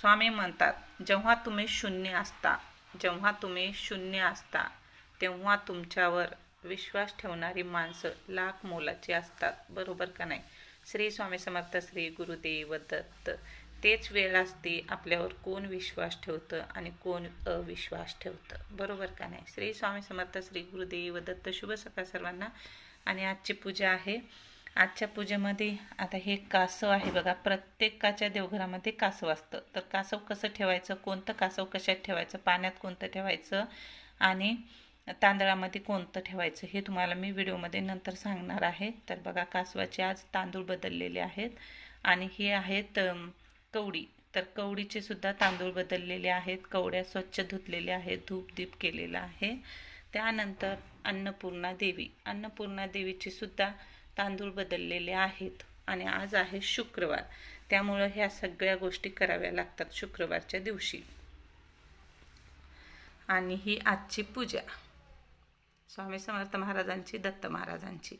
स्वामी म्हणतात जेव्हा तुम्ही शून्य असता जेव्हा तुम्ही शून्य असता तेव्हा तुमच्यावर विश्वास ठेवणारी माणसं लाख मोलाची असतात. बरोबर का नाही? श्री स्वामी समर्थ श्री गुरुदेव दत्त. तेच वेळ असते आपल्यावर कोण विश्वास ठेवतं आणि कोण अविश्वास ठेवतं. बरोबर का नाही? श्री स्वामी समर्थ श्री गुरुदेव दत्त शुभ सकाळ सर्वांना. आणि आजची पूजा आहे आजच्या पूजेमध्ये आता हे कासव आहे बघा. प्रत्येकाच्या देवघरामध्ये कासव असतं. तर कासव कसं ठेवायचं? कोणतं कासव कशात ठेवायचं? पाण्यात कोणतं ठेवायचं? आणि तांदळामध्ये कोणतं ठेवायचं? हे तुम्हाला मी व्हिडिओमध्ये नंतर सांगणार आहे. तर बघा कासवाचे आज तांदूळ बदललेले आहेत. आणि हे आहेत कवडी. तर कवडीचे सुद्धा तांदूळ बदललेले आहेत. कवड्या स्वच्छ धुतलेल्या आहेत. धूप दीप केलेला आहे. त्यानंतर अन्नपूर्णा देवी. अन्नपूर्णा देवीचीसुद्धा तांदूळ बदललेले आहेत आणि आज आहे शुक्रवार. त्यामुळं ह्या सगळ्या गोष्टी कराव्या लागतात शुक्रवारच्या दिवशी. आणि ही आजची पूजा. स्वामी समर्थ महाराजांची दत्त महाराजांची.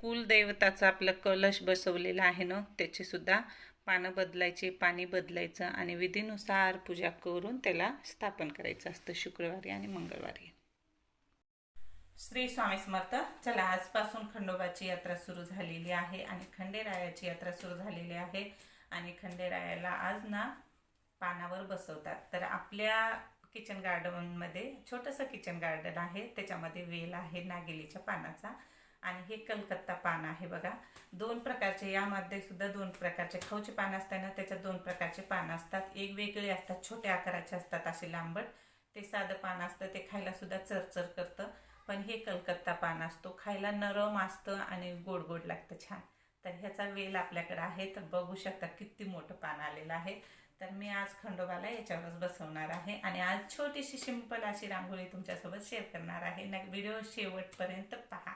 कुलदैवताचं आपलं कलश बसवलेलं आहे ना त्याची सुद्धा पानं बदलायचे पाणी बदलायचं आणि विधीनुसार पूजा करून त्याला स्थापन करायचं असतं शुक्रवारी आणि मंगळवारी. श्री स्वामी समर्थ चला आजपासून खंडोबाची यात्रा सुरू झालेली आहे आणि खंडेरायाची यात्रा सुरू झालेली आहे. आणि खंडेरायाला आज ना पानावर बसवतात. तर आपल्या किचन गार्डनमध्ये छोटंसं किचन गार्डन आहे. त्याच्यामध्ये वेल आहे नागेलीच्या पानाचा. आणि हे कलकत्ता पान आहे बघा. दोन प्रकारचे यामध्ये सुद्धा दोन प्रकारचे खाऊचे पान असताना त्याच्यात दोन प्रकारचे पान असतात. एक वेगळे असतात छोट्या आकाराचे असतात असे लांबट. ते साधं पान असतं ते खायला सुद्धा चरचर करतं. पण हे कलकत्ता पान असतो. खायला नरम असतं आणि गोड गोड लागतं छान. तर ह्याचा वेल आपल्याकडे आहे. तर बघू शकता किती मोठं पान आलेलं आहे. तर मी आज खंडोबाला याच्यावरच बसवणार आहे. आणि आज छोटीशी सिंपल अशी रांगोळी तुमच्यासोबत शेअर करणार आहे. ना व्हिडिओ शेवटपर्यंत पहा.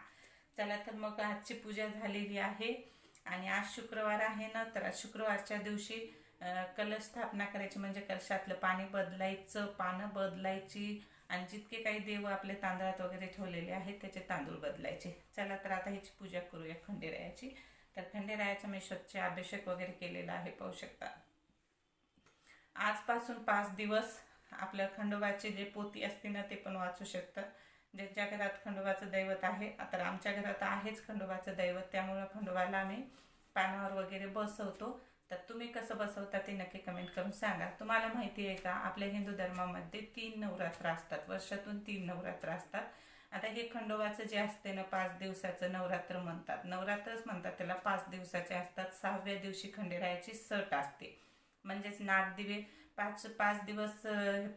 चला तर मग आजची पूजा झालेली आहे. आणि आज शुक्रवार आहे ना तर आज शुक्रवारच्या दिवशी कलश स्थापना करायची. म्हणजे कलशातलं पाणी बदलायचं पानं बदलायची आणि जितके काही देव आपले तांदळात वगैरे ठेवलेले आहेत त्याचे तांदूळ बदलायचे. चला तर आता ह्याची पूजा करूया खंडेरायाची. तर खंडेरायाचा मी स्वच्छ अभिषेक वगैरे केलेला आहे पाहू शकता. आजपासून पाच दिवस आपल्या खंडोबाचे जे पोती असते ना ते पण वाचू शकतं. ज्यांच्या घरात खंडोबाचं दैवत आहे तर आमच्या घरात आहेच खंडोबाचं दैवत. त्यामुळं खंडोबाला आम्ही पानावर वगैरे बसवतो. तर तुम्ही कसं बसवता ते नक्की कमेंट करून सांगा. तुम्हाला माहिती आहे का आपल्या हिंदू धर्मामध्ये तीन नवरात्र असतात. वर्षातून तीन नवरात्र असतात. आता हे खंडोबाचं जे असते ना पाच दिवसाचं नवरात्र म्हणतात. नवरात्रच म्हणतात त्याला पाच दिवसाचे असतात. सहाव्या दिवशी खंडेरायाची सट असते. म्हणजेच नागदिवे पाच पाच दिवस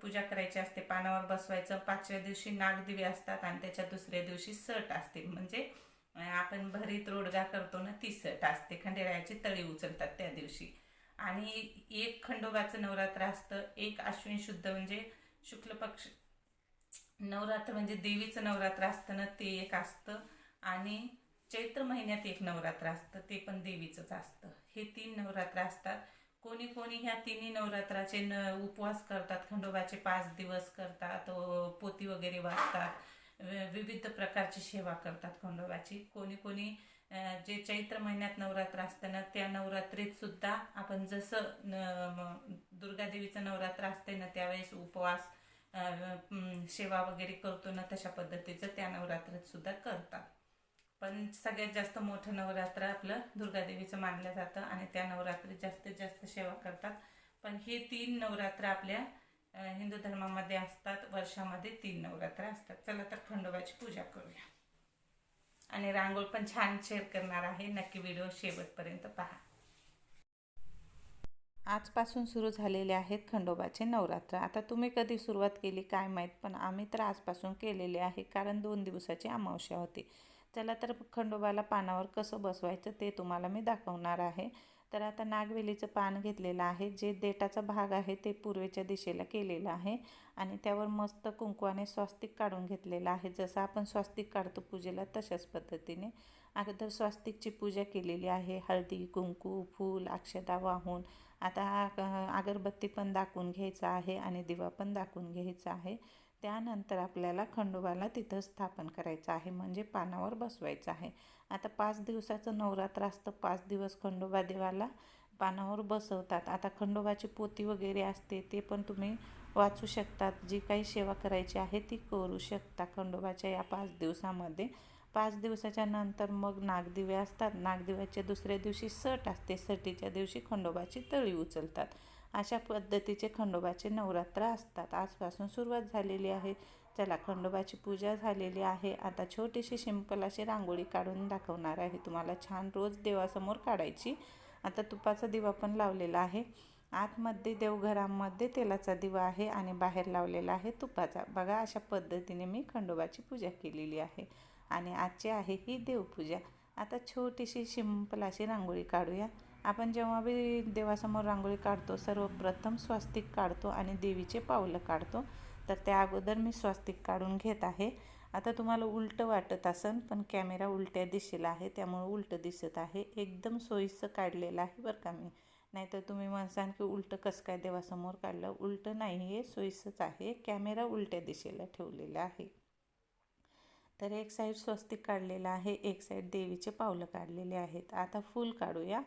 पूजा करायची असते. पानावर बसवायचं. पाचव्या दिवशी नागदिवे असतात आणि त्याच्या दुसऱ्या दिवशी सट असते. म्हणजे आपण भरीत रोडगा करतो ना ती सट असते खंडेरायाची तळी उचलतात त्या दिवशी. आणि एक खंडोबाचं नवरात्र असतं एक अश्विन शुद्ध म्हणजे शुक्ल पक्ष नवरात्र म्हणजे देवीचं नवरात्र असतं ना ते एक असतं. आणि चैत्र महिन्यात एक नवरात्र असतं ते पण देवीचंच असतं. हे तीन नवरात्र असतात. कोणी कोणी ह्या तिन्ही नवरात्राचे न उपवास करतात खंडोबाचे पाच दिवस करतात पोती वगैरे वाचतात. विविध प्रकारची सेवा करतात खंडोबाची. कोणी कोणी जे चैत्र महिन्यात नवरात्र असतं ना त्या नवरात्रीत सुद्धा आपण जसं दुर्गादेवीचं नवरात्र असते ना त्यावेळेस उपवास सेवा वगैरे करतो ना तशा पद्धतीचं त्या नवरात्रीत सुद्धा करतात. पण सगळ्यात जास्त मोठं नवरात्र आपलं दुर्गादेवीचं मानलं जातं आणि त्या नवरात्रीत जास्तीत जास्त सेवा करतात. पण हे तीन नवरात्र आपल्या हिंदू धर्म वर्षामध्ये तीन नवरात्र असतात. चला तर खंडोबाची पूजा करूया. आणि रांगोळ पण छान शेअर करणार आहे. नक्की व्हिडिओ शेवटपर्यंत पहा. आजपासून सुरू झालेले आहेत खंडोबाचे नवरात्र. आता तुम्ही कधी सुरुवात केली काय माहीत पण आम्ही तर आजपासून केलेले आहे कारण दोन दिवसाची अमावस्या होती. चला तर खंडोबाला पानावर कसं बसवायचं ते तुम्हाला मी दाखवणार आहे. तर आता नागवेलीचं पान घेतलेलं आहे. जे देटाचा भाग आहे ते पूर्वेच्या दिशेला केलेलं आहे आणि त्यावर मस्त कुंकवाने स्वास्तिक काढून घेतलेलं आहे. जसं आपण स्वास्तिक काढतो पूजेला तशाच पद्धतीने. अगोदर स्वास्तिकची पूजा केलेली आहे. हळदी कुंकू फूल अक्षदा वाहून. आता अगरबत्ती पण दाखवून घ्यायचा आहे आणि दिवा पण दाखवून घ्यायचा आहे. त्यानंतर आपल्याला खंडोबाला तिथं स्थापन करायचं आहे म्हणजे पानावर बसवायचं आहे. आता पाच दिवसाचं नवरात्र असतं पाच दिवस खंडोबा देवाला पानावर बसवतात. आता खंडोबाची पोती वगैरे असते ते पण तुम्ही वाचू शकतात. जी काही सेवा करायची आहे ती करू शकता खंडोबाच्या या पाच दिवसामध्ये. पाच दिवसाच्या नंतर मग नागदिवे असतात. नागदिव्याच्या दुसऱ्या दिवशी सट असते. सटीच्या दिवशी खंडोबाची तळी उचलतात. अशा पद्धतीचे खंडोबाचे नवरात्र असतात. आजपासून सुरुवात झालेली आहे. चला खंडोबाची पूजा झालेली आहे. आता छोटीशी सिंपल अशी रांगोळी काढून दाखवणार आहे. तुम्हाला छान रोज देवासमोर काढायची. आता तुपाचा दिवा पण लावलेला आहे. आतमध्ये देवघरामध्ये तेलाचा दिवा आहे आणि बाहेर लावलेला आहे तुपाचा. बघा अशा पद्धतीने मी खंडोबाची पूजा केलेली आहे. आणि आजची आहे ही देवपूजा. आता छोटीशी सिंपल अशी रांगोळी काढूया. आपण जेव्हा बी देवासमोर रांगोळी काढतो सर्वप्रथम स्वस्तिक काढतो आणि देवीचे पावलं काढतो तर त्या अगोदर मी स्वस्तिक काढून घेत आहे. आता तुम्हाला उलटं वाटत असन पण कॅमेरा उलट्या दिशेला आहे त्यामुळं उलटं दिसत आहे. एकदम सोयीचं काढलेलं आहे बरं का मी. नाहीतर तुम्ही म्हणसान की उलटं कसं काय देवासमोर काढलं? उलटं नाही हे सोयीचंच आहे. कॅमेरा उलट्या दिशेला ठेवलेला आहे. तर एक साईड स्वस्तिक काढलेलं आहे एक साईड देवीचे पावलं काढलेले आहेत. आता फूल काढूया.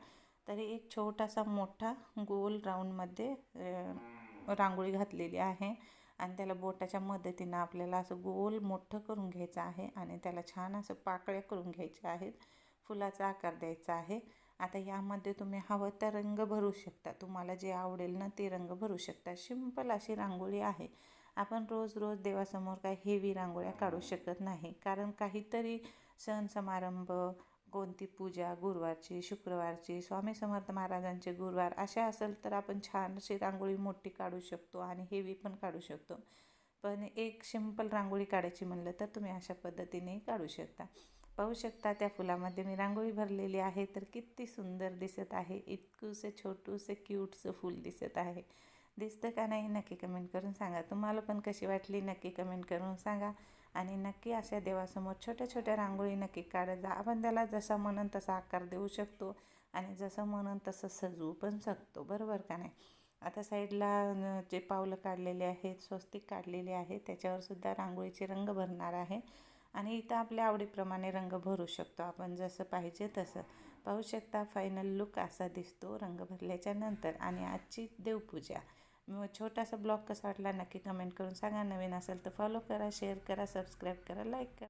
तरी एक छोटासा मोठा गोल राऊंडमध्ये रांगोळी घातलेली आहे. आणि त्याला बोटाच्या मदतीनं आपल्याला असं गोल मोठं करून घ्यायचं आहे आणि त्याला छान असं पाकळ्या करून घ्यायच्या आहेत. फुलाचा आकार द्यायचा आहे. आता यामध्ये तुम्ही हवं त्या रंग भरू शकता. तुम्हाला जे आवडेल ना ते रंग भरू शकता. सिंपल अशी रांगोळी आहे. आपण रोज रोज देवासमोर काय हेवी रांगोळ्या काढू शकत नाही. कारण काहीतरी सण समारंभ कोणती पूजा गुरुवारची शुक्रवारची स्वामी समर्थ महाराजांचे गुरुवार अशा असेल तर आपण छान अशी रांगोळी मोठी काढू शकतो आणि हेवी पण काढू शकतो. पण एक सिंपल रांगोळी काढायची म्हणलं तर तुम्ही अशा पद्धतीने काढू शकता. पाहू शकता त्या फुलामध्ये मी रांगोळी भरलेली आहे तर किती सुंदर दिसत आहे. इतकूसे छोटूसे क्यूटचं फूल दिसत आहे. दिसतं का नाही नक्की कमेंट करून सांगा. तुम्हाला पण कशी वाटली नक्की कमेंट करून सांगा. आणि नक्की अशा देवासमोर छोट्या छोट्या रांगोळी नक्की काढत जा आपण त्याला जसा म्हणून तसा आकार देऊ शकतो आणि जसं म्हणून तसं सजवू पण शकतो. बरोबर का नाही? आता साईडला जे पावलं काढलेले आहेत स्वस्तिक काढलेले आहे त्याच्यावरसुद्धा रांगोळीचे रंग भरणार आहे. आणि इथं आपल्या आवडीप्रमाणे रंग भरू शकतो आपण जसं पाहिजे तसं. पाहू शकता फायनल लुक असा दिसतो रंग भरल्याच्या नंतर. आणि आजची देवपूजा. मग छोटासा ब्लॉग कसा वाटला नक्की कमेंट करून सांगा. नवीन असेल तर फॉलो करा शेअर करा सबस्क्राईब करा लाईक करा.